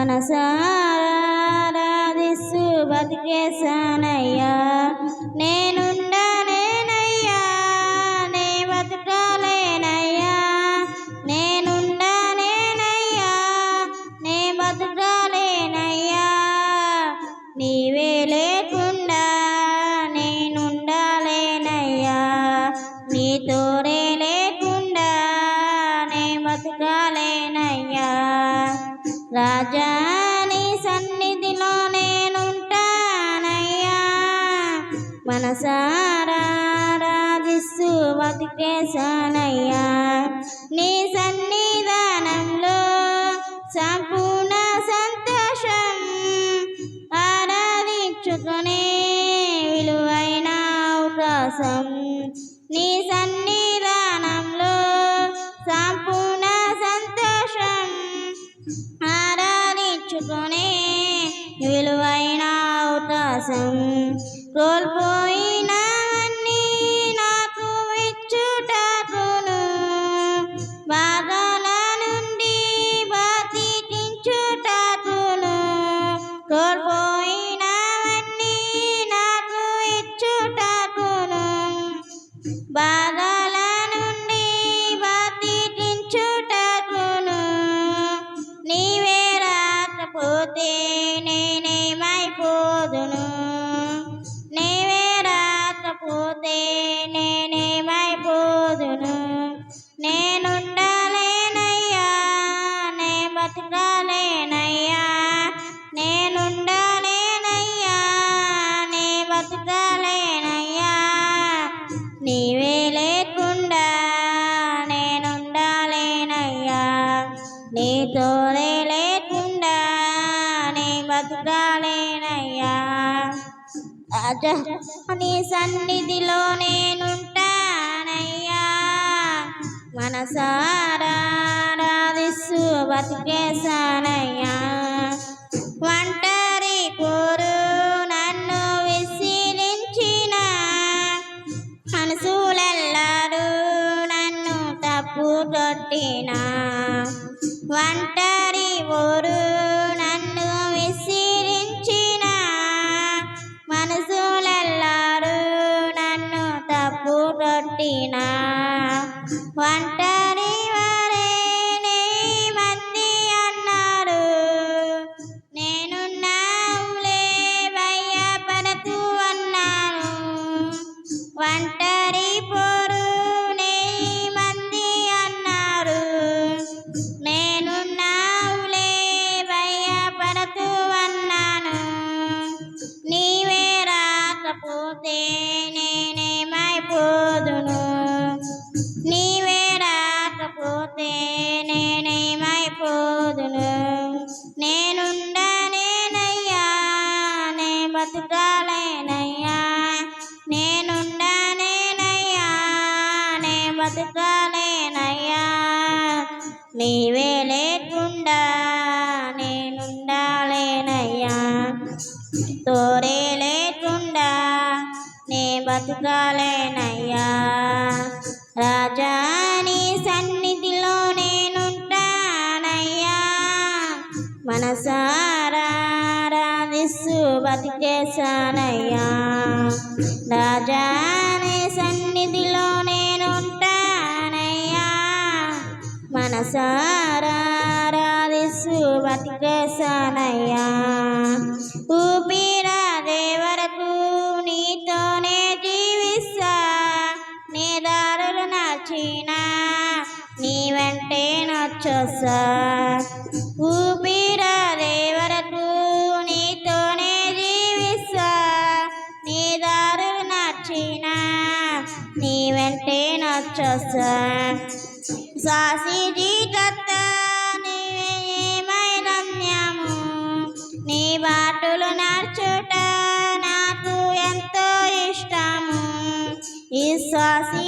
మనసారాధిస్తూ బతికేశానయ్యా. నేనుండనేనయ్యా నే బతుకాలేనయ్యా నేనుండనేనయ్యా నే బతుకాలేనయ్యా నీవే లేకుండా రాజా నీ సన్నిధిలో నేనుంటానయ్యా. మనసారాధిస్తూ బతికేశానయ్యా. నీ సన్నిధానంలో సంపూర్ణ సంతోషం ఆరాధించుకునే విలువైన అవకాశం. నీ సన్నిధానంలో సంపూర్ణ కోసం కోల్పోయినా తోడే లేకుండా నే బతకాలేనయ్యా రాజా నీ సన్నిధిలో నేనుంటానయ్యా. మనసా ఒంటరి ఊరు నన్ను విసిరించిన మనసులెల్లారు నన్ను తప్పు కొట్టిన ఒంటరి బతకాలేనయ్యా. నీవే లేకుండా నేనుండాలేనయ్యా. తోరే లేకుండా నే బతకాలేనయ్యా. రాజా నీ సన్నిధిలో నేనుంటానయ్యా. మనసారాధిస్తూ బతికేశానయ్యా. రాజా మనసారాధిస్తూ బతికేశానయ్యా ఊపిరాదే వరకు నీతోనే జీవిస్తా. నీ దారులు నచ్చినా నీ వెంటే నచ్చొస్తా. ఊపిరా దేవరకు నీతోనే జీవిస్తా. నీ దారులు నచ్చినా నీ వెంటే నచ్చొస్తా. సాసి జీకత్త నీ బాటులు నడుచుట నాకు ఎంతో ఇష్టము. ఈ సాసి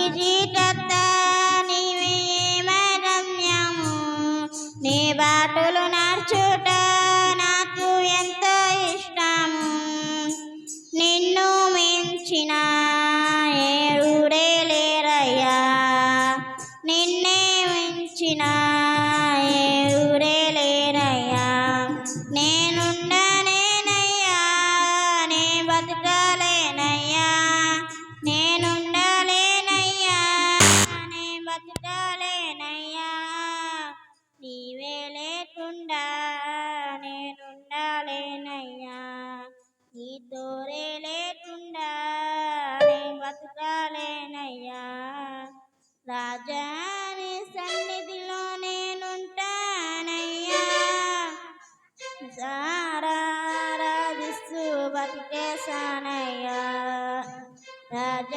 ಸನಯ ರಾಜ